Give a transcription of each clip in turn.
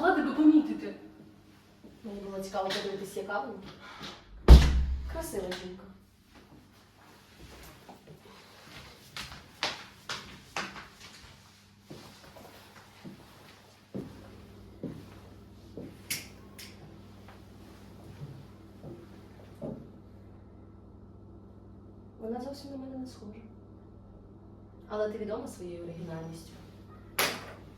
могла тебе помітити. Мені було цікаво подивитися, яка вона. Красива жінка. Вона зовсім на мене не схожа. Але ти відома своєю оригінальністю.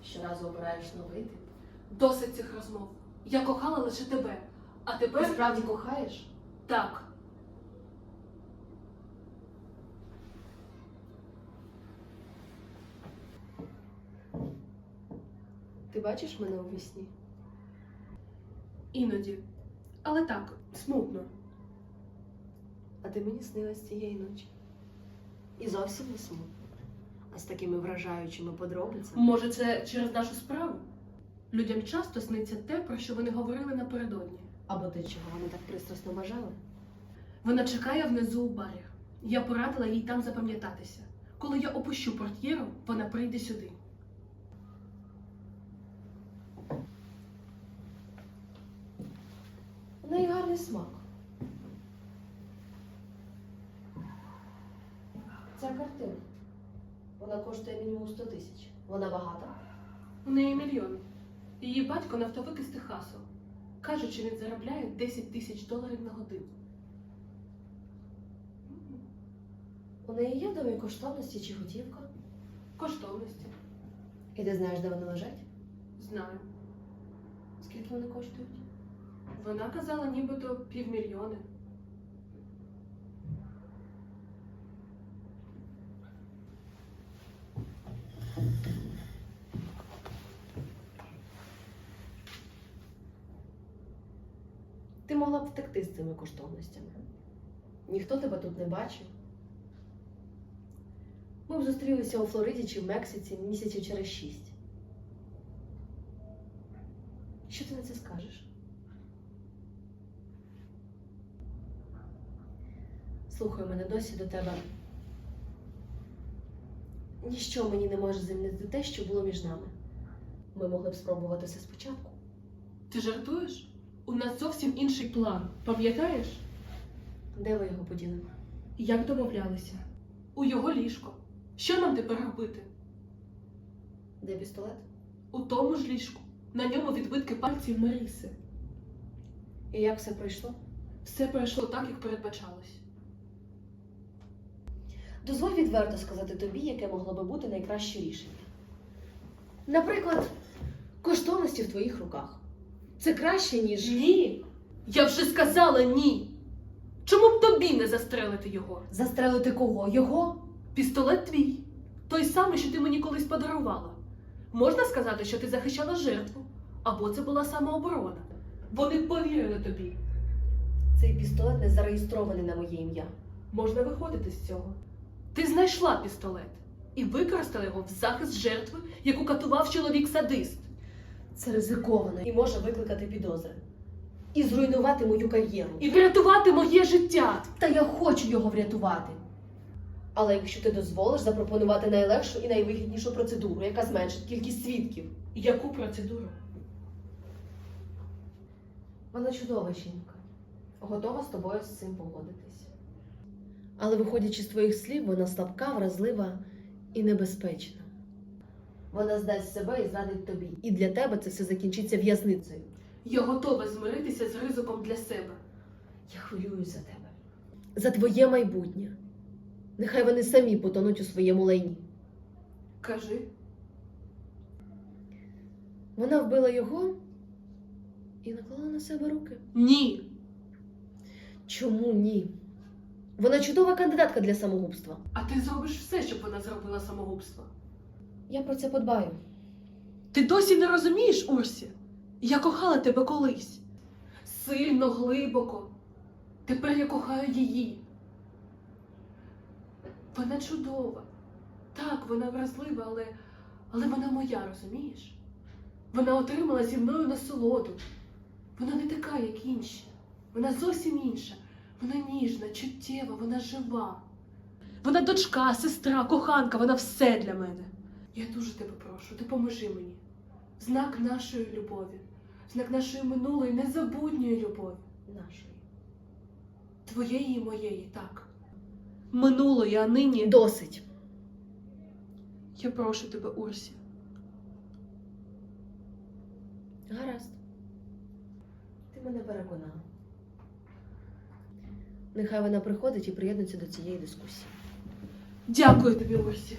Щоразу обираєш новий тип. Досить цих розмов. Я кохала лише тебе. А тепер. Ти справді кохаєш? так. Ти бачиш мене у вісні? Іноді. Але так, смутно. А ти мені снилась цієї ночі. І зовсім не смутно. А з такими вражаючими подробицями. Може, це через нашу справу? Людям часто сниться те, про що вони говорили напередодні. Або те, чого вони так пристрасно бажали. Вона чекає внизу у барі. Я порадила їй там запам'ятатися. Коли я опущу портьєру, вона прийде сюди. У неї гарний смак. Ця картина. Вона коштує мінімум 100 тисяч. Вона багата. У неї мільйон. Її батько нафтовик із Техасу. Кажуть, що він заробляє 10 тисяч доларів на годину. У неї є в домі коштовності чи готівка. Коштовності. І ти знаєш, де вони лежать? Знаю. Скільки вони коштують? Вона казала нібито півмільйони. Ти могла б втекти з цими коштовностями. Ніхто тебе тут не бачив. Ми б зустрілися у Флориді чи в Мексиці місяців через шість. Що ти на це скажеш? Слухай, мене досі до тебе. Ніщо мені не може замінити те, що було між нами. Ми могли б спробувати все спочатку. Ти жартуєш? У нас зовсім інший план. Пам'ятаєш? Де ви його поділи? Як домовлялися? У його ліжко. Що нам тепер робити? Де пістолет? У тому ж ліжку. На ньому відбитки пальців Маріси. І як все пройшло? Все пройшло так, як передбачалось. Дозволь відверто сказати тобі, яке могло би бути найкраще рішення. Наприклад, коштовності в твоїх руках. Це краще, ніж. Ні. Я вже сказала ні. Чому б тобі не застрелити його? Застрелити кого? Його? Пістолет твій. Той самий, що ти мені колись подарувала. Можна сказати, що ти захищала жертву, або це була самооборона. Вони повірили тобі. Цей пістолет не зареєстрований на моє ім'я. Можна виходити з цього. Ти знайшла пістолет і використала його в захист жертви, яку катував чоловік-садист. Це ризиковано і може викликати підозри. І зруйнувати мою кар'єру. І врятувати моє життя. Та я хочу його врятувати. Але якщо ти дозволиш запропонувати найлегшу і найвигіднішу процедуру, яка зменшить кількість свідків. Яку процедуру? Вона чудова жінка. Готова з тобою з цим погодитись. Але виходячи з твоїх слів, вона слабка, вразлива і небезпечна. Вона здасть себе і зрадить тобі. І для тебе це все закінчиться в'язницею. Я готова змиритися з ризиком для себе. Я хвилююсь за тебе. За твоє майбутнє. Нехай вони самі потонуть у своєму лайні. Кажи, Вона вбила його і наклала на себе руки. ні. Чому ні? Вона чудова кандидатка для самогубства. А ти зробиш все, щоб вона зробила самогубство. Я про це подбаю. Ти досі не розумієш, Урсі? Я кохала тебе колись. Сильно, глибоко. Тепер я кохаю її. Вона чудова. Так, вона вразлива, але, але вона моя, розумієш? Вона отримала зі мною насолоду. Вона не така, як інші. Вона зовсім інша. Вона ніжна, чуттєва, вона жива. Вона дочка, сестра, коханка, вона все для мене. Я дуже тебе прошу, допоможи мені. Знак нашої любові. знак нашої минулої незабутньої любові. Нашої. Твоєї і моєї, так. Минулої, а нині. Досить. Я прошу тебе, Урсі. Гаразд. Ти мене переконала. Нехай вона приходить і приєднується до цієї дискусії. Дякую тобі, Урсі.